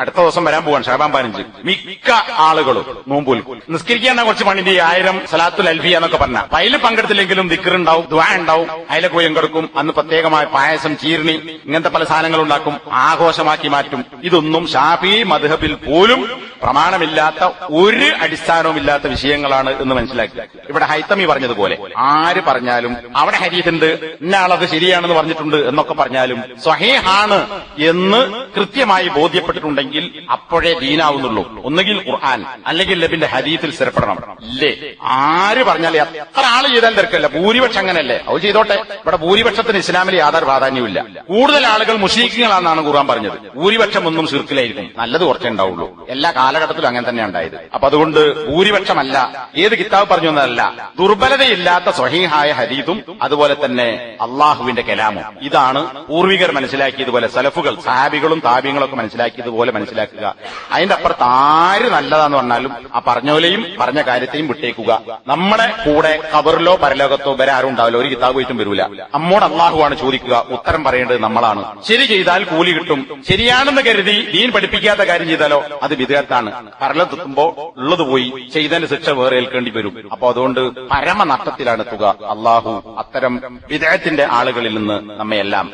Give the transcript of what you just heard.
അടുത്ത ദിവസം വരാൻ പോവാണ് ഷാബാൻ പതിനഞ്ച്. മിക്ക ആളുകളും നോമ്പുൽ നിസ്കരിക്കാൻ കുറച്ച് പണിന്റെ ആയിരം സലാത്തുൽ അൽഫിയ എന്നൊക്കെ പറഞ്ഞ. അതിൽ പങ്കെടുത്തില്ലെങ്കിലും ദിക്കറുണ്ടാവും ദ്വാ ഉണ്ടാവും അതിലൊക്കെ ഉയങ്കെടുക്കും അന്ന് പ്രത്യേകമായ പായസം ചീർണി ഇങ്ങനത്തെ പല സാധനങ്ങൾ ഉണ്ടാക്കും ആഘോഷമാക്കി മാറ്റും. ഇതൊന്നും ഷാഫി മധുഹബിൽ പോലും പ്രമാണമില്ലാത്ത ഒരു അടിസ്ഥാനവുമില്ലാത്ത വിഷയങ്ങളാണ് എന്ന് മനസ്സിലാക്കി ഇവിടെ ഹൈത്തമി പറഞ്ഞതുപോലെ ആര് പറഞ്ഞാലും അവിടെ ഹരീതുണ്ട് ഇന്നാളത് ശരിയാണെന്ന് പറഞ്ഞിട്ടുണ്ട് എന്നൊക്കെ പറഞ്ഞാലും സ്വഹേഹാണ് എന്ന് കൃത്യമായി ബോധ്യപ്പെട്ടിട്ടുണ്ടെങ്കിൽ അപ്പോഴേ ദീനാവുന്നുള്ളൂ. ഒന്നുകിൽ ഖുർആൻ അല്ലെങ്കിൽ ലബിന്റെ ഹരിയത്തിൽ സ്ഥിരപ്പെടണം. ഇല്ലേ? ആര് പറഞ്ഞാൽ എത്ര ആൾ ചെയ്താൽ തിരക്കല്ല. ഭൂരിപക്ഷം അങ്ങനല്ലേ അത് ചെയ്തോട്ടെ. ഇവിടെ ഭൂരിപക്ഷത്തിന് ഇസ്ലാമിൽ യാതൊരു പ്രാധാന്യമില്ല കൂടുതൽ ആളുകൾ മുഷീഖുകളാണെന്നാണ് ഖുർആൻ പറഞ്ഞത്. ഭൂരിപക്ഷം ഒന്നും സിർക്കിലായിരിക്കും നല്ലത് കുറച്ചേ ഉണ്ടാവുള്ളൂ. എല്ലാ കാലഘട്ടത്തിലും അങ്ങനെ തന്നെ ഉണ്ടായത്. അപ്പൊ അതുകൊണ്ട് ഭൂരിപക്ഷമല്ല. ഏത് കിതാബ് പറഞ്ഞു എന്നല്ല ദുർബലതയില്ലാത്ത സ്വഹീഹായ ഹരീതും അതുപോലെ തന്നെ അള്ളാഹുവിന്റെ കലാമും. ഇതാണ് പൂർവികർ മനസ്സിലാക്കിയതുപോലെ സലഫുകൾ സാബികളും ഒക്കെ മനസ്സിലാക്കിയതുപോലെ മനസ്സിലാക്കുക. അതിന്റെ അപ്പുറത്ത് ആര് നല്ലതാന്ന് പറഞ്ഞാലും ആ പറഞ്ഞോലെയും പറഞ്ഞ കാര്യത്തെയും വിട്ടേക്കുക. നമ്മുടെ കൂടെ കബറിലോ പരലോകത്തോ വരെ ആരും ഉണ്ടാവില്ല. ഒരു കിതാബ് പോയിട്ടും വരൂല. നമ്മോട് അള്ളാഹുവാണ് ചോദിക്കുക. ഉത്തരം പറയേണ്ടത് നമ്മളാണ്. ശരി ചെയ്താൽ കൂലി കിട്ടും. ശരിയാണെന്ന് കരുതി ദീൻ പഠിപ്പിക്കാത്ത കാര്യം ചെയ്താലോ? അത് വിദേഹത്താണ് പരലെത്തുമ്പോ ഉള്ളത് പോയി ചെയ്തതിന്റെ ശിക്ഷ വേറെ ഏൽക്കേണ്ടി വരും. അപ്പൊ അതുകൊണ്ട് പരമ നഷ്ടത്തിലാണ് തുക അള്ളാഹു അത്തരം വിദേഹത്തിന്റെ ആളുകളിൽ നിന്ന് നമ്മയെല്ലാം